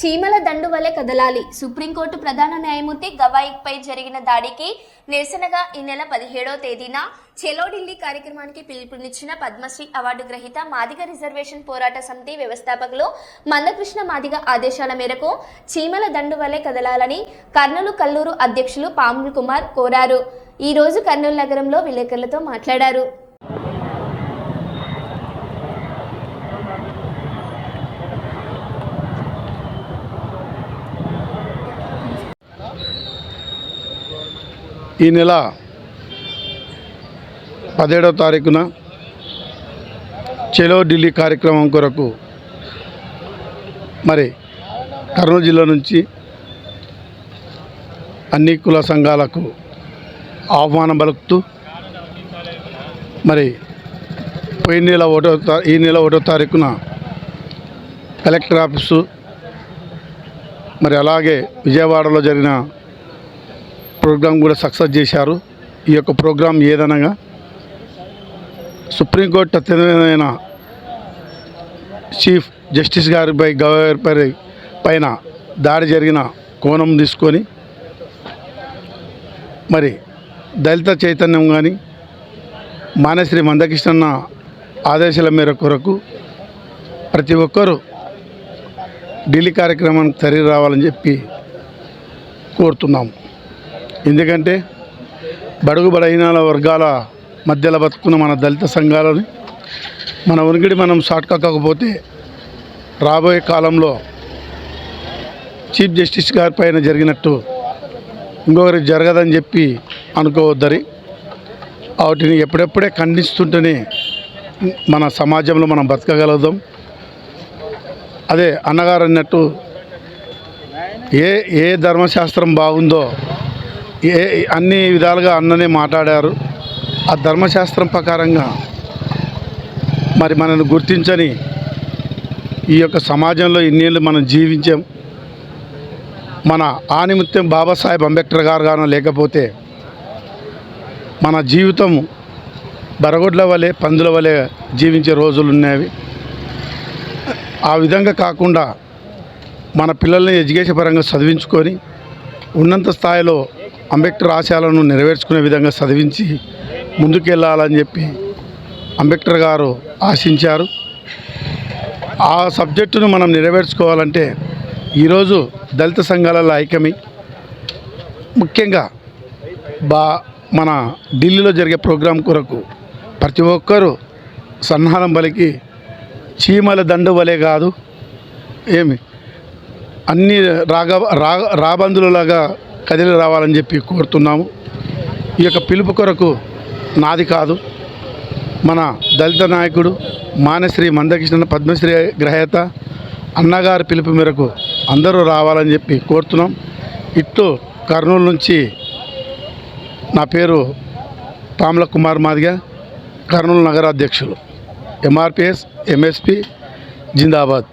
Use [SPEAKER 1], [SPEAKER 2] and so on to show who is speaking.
[SPEAKER 1] చీమల దండు వలె కదలాలి. సుప్రీంకోర్టు ప్రధాన న్యాయమూర్తి గవాయిక్పై జరిగిన దాడికి నిరసనగా ఈ నెల పదిహేడో తేదీన చెలో ఢిల్లీ కార్యక్రమానికి పిలుపునిచ్చిన పద్మశ్రీ అవార్డు గ్రహీత మాదిగ రిజర్వేషన్ పోరాట సమితి వ్యవస్థాపకులు మందకృష్ణ మాదిగ ఆదేశాల మేరకు చీమల దండు వలె కదలాలని కర్నూలు కల్లూరు అధ్యక్షులు పాముల్ కుమార్ కోరారు. ఈ రోజు కర్నూలు నగరంలో విలేకరులతో మాట్లాడారు.
[SPEAKER 2] ఈ నెల పదిహేడవ తారీఖున చెలో ఢిల్లీ కార్యక్రమం కొరకు మరి కర్నూలు జిల్లా నుంచి అన్ని కుల సంఘాలకు ఆహ్వానం పలుకుతూ మరి పోయిన నెల ఒకటో ఈ నెల ఒకటో తారీఖున కలెక్టర్ ఆఫీసు మరి అలాగే విజయవాడలో జరిగిన ప్రోగ్రాం కూడా సక్సెస్ చేశారు. ఈ యొక్క ప్రోగ్రాం ఏదనగా సుప్రీంకోర్టు అత్యున్నతమైన చీఫ్ జస్టిస్ గారిపై గవర్నర్ పైన దాడి జరిగిన కోణం తీసుకొని మరి దళిత చైతన్యం కానీ మానశ్రీ మందకృష్ణన్న ఆదేశాల మేర కొరకు ప్రతి ఒక్కరూ ఢిల్లీ కార్యక్రమానికి తరలి రావాలని చెప్పి కోరుతున్నాము. ఎందుకంటే బడుగు బలహీనాల వర్గాల మధ్యలో బతుకున్న మన దళిత సంఘాలని మన ఉనికిడి మనం కాకపోతే రాబోయే కాలంలో చీఫ్ జస్టిస్ గారి పైన జరిగినట్టు ఇంకొకరికి జరగదని చెప్పి అనుకోవద్దరి వాటిని ఎప్పుడెప్పుడే ఖండిస్తుంటేనే మన సమాజంలో మనం బతకగలుగుతాం. అదే అన్నగారు అన్నట్టు ఏ ఏ ధర్మశాస్త్రం బాగుందో ఏ అన్ని విధాలుగా అన్ననే మాట్లాడారు. ఆ ధర్మశాస్త్రం ప్రకారంగా మరి మనల్ని గుర్తించని ఈ యొక్క సమాజంలో ఇన్నేళ్ళు మనం జీవించాం. మన ఆనిమిత్యం బాబాసాహెబ్ అంబేద్కర్ గారు గాన లేకపోతే మన జీవితం బరగొడ్ల వలె పందుల వలె జీవించే రోజులు ఉన్నవి. ఆ విధంగా కాకుండా మన పిల్లల్ని ఎడ్యుకేషన్ పరంగా చదివించుకొని ఉన్నంత స్థాయిలో అంబేద్కర్ ఆశయాలను నెరవేర్చుకునే విధంగా చదివించి ముందుకెళ్ళాలని చెప్పి అంబేద్కర్ గారు ఆశించారు. ఆ సబ్జెక్టును మనం నెరవేర్చుకోవాలంటే ఈరోజు దళిత సంఘాలలో ఐక్యమై. ముఖ్యంగా బా మన ఢిల్లీలో జరిగే ప్రోగ్రాం కొరకు ప్రతి ఒక్కరూ సన్నాహం బలికి చీమల దండు వలె కాదు. ఏమి? అన్ని రాగ రా రాబందులలాగా కదిలి రావాలని చెప్పి కోరుతున్నాము. ఈ యొక్క పిలుపు కొరకు నాది కాదు. మన దళిత నాయకుడు మానశ్రీ మందకృష్ణ పద్మశ్రీ గ్రహేత అన్నగారి పిలుపు మేరకు అందరూ రావాలని చెప్పి కోరుతున్నాం. ఇట్టు కర్నూలు నుంచి నా పేరు పాముల కుమార్ మాదిగా కర్నూలు నగరాధ్యక్షులు ఎంఆర్పిఎస్ ఎంఎస్పి జిందాబాద్.